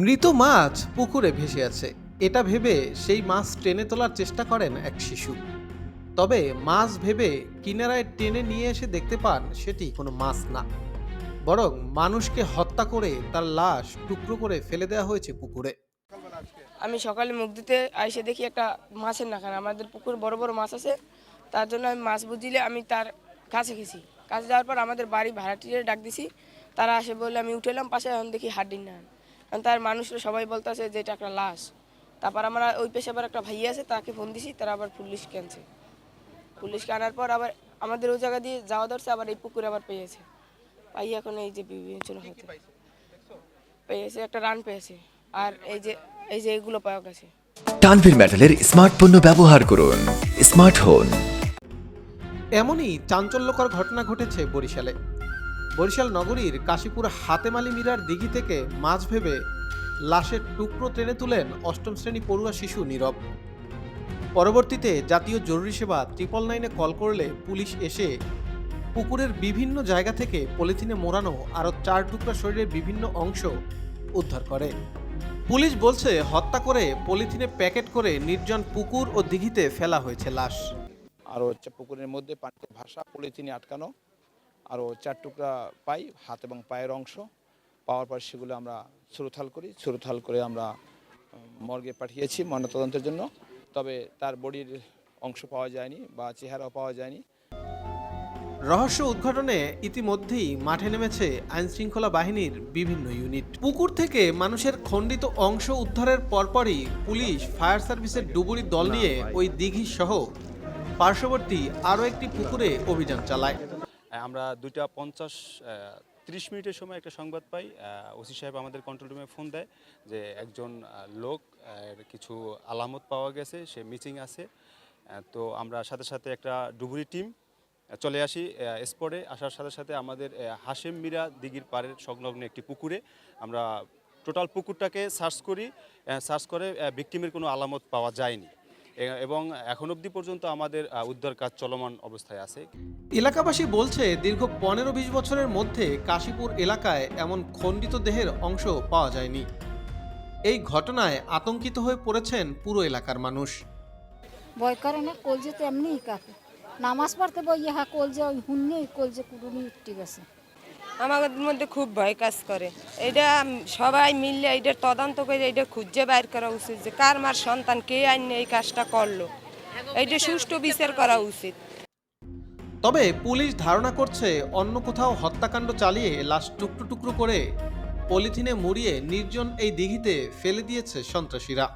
মৃত মাছ পুকুরে ভেসে আছে। এটা ভেবে সেই মাছ টেনে তোলার চেষ্টা করেন এক শিশু। তবে মাছ ভেবে কিনারায় টেনে নিয়ে এসে দেখতে পান সেটি কোনো মাছ না। বরং মানুষকে হত্যা করে তার লাশ টুকরো করে ফেলে দেওয়া হয়েছে পুকুরে। আমি সকালে মুখ দিতে আইসে দেখি একটা মাছের নাখান। আমাদের পুকুর বড় বড় মাছ আছে। তার জন্য আমি মাছ বুঝিলে আমি তার কাছে গেছি। কাছে যাওয়ার পর আমাদের বাড়ি ভাড়াটিয়ে ডাক দিছি। তারা আসে বলে আমি উঠেলাম পাশে এখন দেখি হাড্ডি না তার মানুষরা সবাই বলতেছে যে এটা একটা লাশ। তারপর আমার ওই পেশে আবার একটা ভাইয়া আছে তাকে ফোন দিছি তারা আবার পুলিশকে আনছে পুলিশকে আনার পর আবার আমাদের ওই জায়গা দিয়ে যাওয়া ধরছে আবার এই পুকুরে আবার পেয়েছে। পাই এখন এই যে বিবেচনা হতে পেয়েছে একটা রান পেয়েছে। আর এই যে এই যে এগুলো পাওয়া গেছে। তানভীর মেটালের স্মার্ট পণ্য ব্যবহার করুন। স্মার্ট হন এমনই চাঞ্চল্যকর ঘটনা ঘটেছে বরিশালে। বরিশাল নগরীর কাশীপুর হাতেমালি মিরার দিঘি থেকে মাছ ভেবে লাশের টুকরো টেনে তুলেন অষ্টম শ্রেণি পড়ুয়া শিশু নীরব। পরবর্তীতে জাতীয় জরুরি সেবা ট্রিপল নাইনে কল করলে পুলিশ এসে পুকুরের বিভিন্ন জায়গা থেকে পলিথিনে মোড়ানো আরও চার টুকরা শরীরের বিভিন্ন অংশ উদ্ধার করে। পুলিশ বলছে, হত্যা করে পলিথিনে প্যাকেট করে নির্জন পুকুর ও দিঘিতে ফেলা হয়েছে লাশ। আরও হচ্ছে পুকুরের মধ্যে পানিতে ভাসা পলিথিনে আটকানো আরও চার টুকরা পাই হাত এবং পায়ের অংশ। পাওয়ার পর সেগুলো আমরা সুরথাল করি। সুরথাল করে আমরা মর্গে পাঠিয়েছি ময়নাতদন্তের জন্য। তবে তার বডির অংশ পাওয়া যায়নি বা চেহারাও পাওয়া যায়নি। রহস্য উদ্ঘাটনে ইতিমধ্যেই মাঠে নেমেছে আইনশৃঙ্খলা বাহিনীর বিভিন্ন ইউনিট। পুকুর থেকে মানুষের খণ্ডিত অংশ উদ্ধারের পরপরই পুলিশ ফায়ার সার্ভিসের ডুবুরি দল নিয়ে ওই দিঘি সহ পার্শ্ববর্তী আরও একটি পুকুরে অভিযান চালায়। আমরা দুইটা পঞ্চাশ ত্রিশ মিনিটের সময় একটা সংবাদ পাই। ওসি সাহেব আমাদের কন্ট্রোল রুমে ফোন দেয় যে একজন লোক কিছু আলামত পাওয়া গেছে, সে মিসিং আছে। তো আমরা সাথে সাথে একটা ডুবুরি টিম চলে আসি স্পটে আসার সাথে সাথে আমাদের হাশেম মিরা দিঘির পাড়ের সংলগ্ন একটি পুকুরে আমরা টোটাল পুকুরটাকে সার্চ করি। সার্চ করে ভিকটিমের কোনো আলামত পাওয়া যায়নি। এবং এখন অবধি পর্যন্ত আমাদের উদ্ধার কাজ চলমান অবস্থায় আছে। এলাকাবাসী বলছে দীর্ঘ পনেরো বিশ বছরের মধ্যে কাশীপুর এলাকায় এমন খণ্ডিত দেহের অংশ পাওয়া যায়নি। এই ঘটনায় আতঙ্কিত হয়ে পড়েছেন পুরো এলাকার মানুষ। ভয় করে না কলজে তো এমনিই কাকে নামাজ পড়তে বই হ্যাঁ কলজে ওই হুন্নি কলজে কুটুনি উঠতে গেছে। আমাদের মধ্যে খুব ভয় কাজ করে। এটা সবাই মিললে এটা তদন্ত করে এটা খুঁজে বাইর করা উচিত যে কার মার সন্তান, কে আইনে এই কাজটা করল। এইটা সুষ্ঠু বিচার করা উচিত। তবে পুলিশ ধারণা করছে অন্য কোথাও হত্যাকাণ্ড চালিয়ে লাশ টুকরো টুকরো করে পলিথিনে মুড়িয়ে নির্জন এই দিঘিতে ফেলে দিয়েছে সন্ত্রাসীরা।